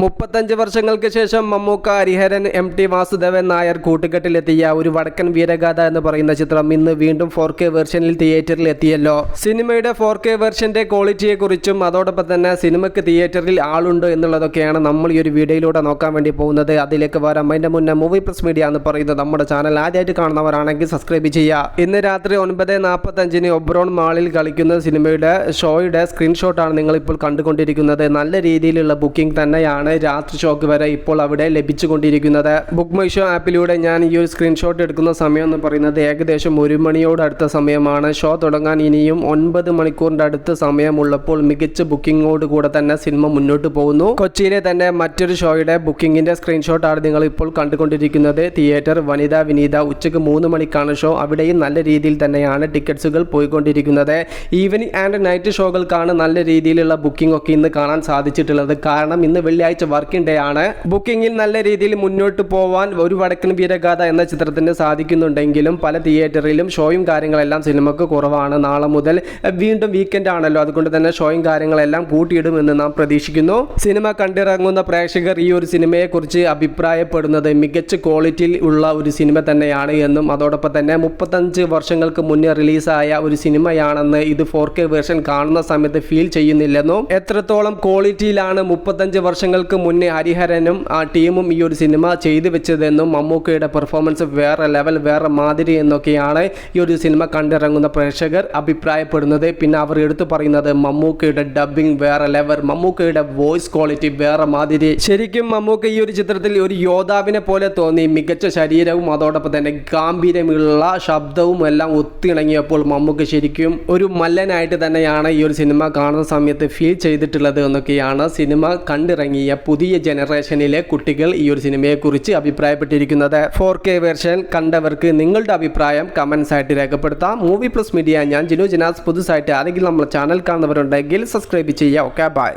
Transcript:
മുപ്പത്തഞ്ച് വർഷങ്ങൾക്ക് ശേഷം മമ്മൂക്ക ഹരിഹരൻ എം ടി വാസുദേവൻ നായർ കൂട്ടുകെട്ടിലെത്തിയ ഒരു വടക്കൻ വീരഗാഥ എന്ന് പറയുന്ന ചിത്രം ഇന്ന് വീണ്ടും ഫോർ കെ വെർഷനിൽ തിയേറ്ററിൽ എത്തിയല്ലോ. സിനിമയുടെ ഫോർ കെ വെർഷന്റെ ക്വാളിറ്റിയെക്കുറിച്ചും അതോടൊപ്പം തന്നെ സിനിമയ്ക്ക് തിയേറ്ററിൽ ആളുണ്ട് എന്നുള്ളതൊക്കെയാണ് നമ്മൾ ഈ ഒരു വീഡിയോയിലൂടെ നോക്കാൻ വേണ്ടി പോകുന്നത്. അതിലേക്ക് വരാം. അതിന്റെ മുന്നേ മൂവി പ്ലസ് മീഡിയ എന്ന് പറയുന്നത് നമ്മുടെ ചാനൽ ആദ്യമായിട്ട് കാണുന്നവരാണെങ്കിൽ സബ്സ്ക്രൈബ് ചെയ്യുക. ഇന്ന് രാത്രി ഒൻപത് നാൽപ്പത്തഞ്ചിന് ഒബ്രോൺ മാളിൽ കളിക്കുന്ന സിനിമയുടെ ഷോയുടെ സ്ക്രീൻഷോട്ടാണ് നിങ്ങളിപ്പോൾ കണ്ടുകൊണ്ടിരിക്കുന്നത്. നല്ല രീതിയിലുള്ള ബുക്കിംഗ് തന്നെയാണ് രാത്രി ഷോക്ക് വരെ ഇപ്പോൾ അവിടെ ലഭിച്ചുകൊണ്ടിരിക്കുന്നത്. ബുക്ക് മൈ ഷോ ആപ്പിലൂടെ ഞാൻ ഈ ഒരു സ്ക്രീൻഷോട്ട് എടുക്കുന്ന സമയം എന്ന് പറയുന്നത് ഏകദേശം ഒരു മണിയോട് അടുത്ത സമയമാണ്. ഷോ തുടങ്ങാൻ ഇനിയും ഒൻപത് മണിക്കൂറിന്റെ അടുത്ത് സമയമുള്ളപ്പോൾ മികച്ച ബുക്കിങ്ങോട് കൂടെ തന്നെ സിനിമ മുന്നോട്ട് പോകുന്നു. കൊച്ചിയിലെ തന്നെ മറ്റൊരു ഷോയുടെ ബുക്കിംഗിന്റെ സ്ക്രീൻഷോട്ടാണ് നിങ്ങൾ ഇപ്പോൾ കണ്ടുകൊണ്ടിരിക്കുന്നത്. തിയേറ്റർ വനിത വിനീത ഉച്ചയ്ക്ക് മൂന്ന് മണിക്കാണ് ഷോ അവിടെയും നല്ല രീതിയിൽ തന്നെയാണ് ടിക്കറ്റ്സുകൾ പോയിക്കൊണ്ടിരിക്കുന്നത്. ഈവനിങ് ആൻഡ് നൈറ്റ് ഷോകൾക്കാണ് നല്ല രീതിയിലുള്ള ബുക്കിംഗ് ഒക്കെ ഇന്ന് കാണാൻ സാധിച്ചിട്ടുള്ളത്. കാരണം ഇന്ന് വെള്ളിയാഴ്ച വർക്കിംഗ് ഡേ ആണ്. ബുക്കിംഗിൽ നല്ല രീതിയിൽ മുന്നോട്ട് പോവാൻ ഒരു വടക്കൻ വീരഗാഥ എന്ന ചിത്രത്തിന് സാധിക്കുന്നുണ്ടെങ്കിലും പല തിയേറ്ററിലും ഷോയും കാര്യങ്ങളെല്ലാം സിനിമക്ക് കുറവാണ്. നാളെ മുതൽ വീണ്ടും വീക്കെൻഡ് ആണല്ലോ. അതുകൊണ്ട് തന്നെ ഷോയും കാര്യങ്ങളെല്ലാം കൂട്ടിയിടുമെന്ന് നാം പ്രതീക്ഷിക്കുന്നു. സിനിമ കണ്ടിറങ്ങുന്ന പ്രേക്ഷകർ ഈ ഒരു സിനിമയെക്കുറിച്ച് അഭിപ്രായപ്പെടുന്നത് മികച്ച ക്വാളിറ്റിയിൽ ഉള്ള ഒരു സിനിമ തന്നെയാണ് എന്നും അതോടൊപ്പം തന്നെ മുപ്പത്തഞ്ച് വർഷങ്ങൾക്ക് മുന്നേ റിലീസായ ഒരു സിനിമയാണെന്ന് ഇത് ഫോർ കെ വേർഷൻ കാണുന്ന സമയത്ത് ഫീൽ ചെയ്യുന്നില്ലെന്നും എത്രത്തോളം ക്വാളിറ്റിയിലാണ് മുപ്പത്തഞ്ച് വർഷങ്ങൾക്ക് മുന്നേ ഹരിഹരനും ആ ടീമും ഈ ഒരു സിനിമ ചെയ്തു വെച്ചതെന്നും മമ്മൂക്കയുടെ പെർഫോമൻസ് വേറെ ലെവൽ വേറെ മാതിരി എന്നൊക്കെയാണ് ഈ ഒരു സിനിമ കണ്ടിറങ്ങുന്ന പ്രേക്ഷകർ അഭിപ്രായപ്പെടുന്നത്. പിന്നെ അവർ എടുത്തു പറയുന്നത് മമ്മൂക്കയുടെ ഡബിങ് വേറെ ലെവൽ മമ്മൂക്കയുടെ വോയിസ് ക്വാളിറ്റി വേറെ മാതിരി. ശരിക്കും മമ്മൂക്ക ഈ ഒരു ചിത്രത്തിൽ ഒരു യോദ്ധാവിനെ പോലെ തോന്നി. മികച്ച ശരീരവും അതോടൊപ്പം തന്നെ ഗാംഭീര്യമുള്ള ശബ്ദവും എല്ലാം ഒത്തിണങ്ങിയപ്പോൾ മമ്മൂക്ക ശരിക്കും ഒരു മല്ലനായിട്ട് തന്നെയാണ് ഈ ഒരു സിനിമ കാണുന്ന സമയത്ത് ഫീൽ ചെയ്തിട്ടുള്ളത് എന്നൊക്കെയാണ് സിനിമ കണ്ടിറങ്ങിയ പുതിയ ജനറേഷനിലെ കുട്ടികൾ ഈ ഒരു സിനിമയെക്കുറിച്ച് അഭിപ്രായപ്പെട്ടിരിക്കുന്നത്. ഫോർ കെ വേർഷൻ കണ്ടവർക്ക് നിങ്ങളുടെ അഭിപ്രായം കമൻസ് ആയിട്ട് രേഖപ്പെടുത്താം. മൂവി പ്ലസ് മീഡിയ ഞാൻ ജിനു ജിനാസ് പുതുസായിട്ട് ആരെങ്കിലും നമ്മുടെ ചാനൽ കാണുന്നവരുണ്ടെങ്കിൽ സബ്സ്ക്രൈബ് ചെയ്യുക. Okay bye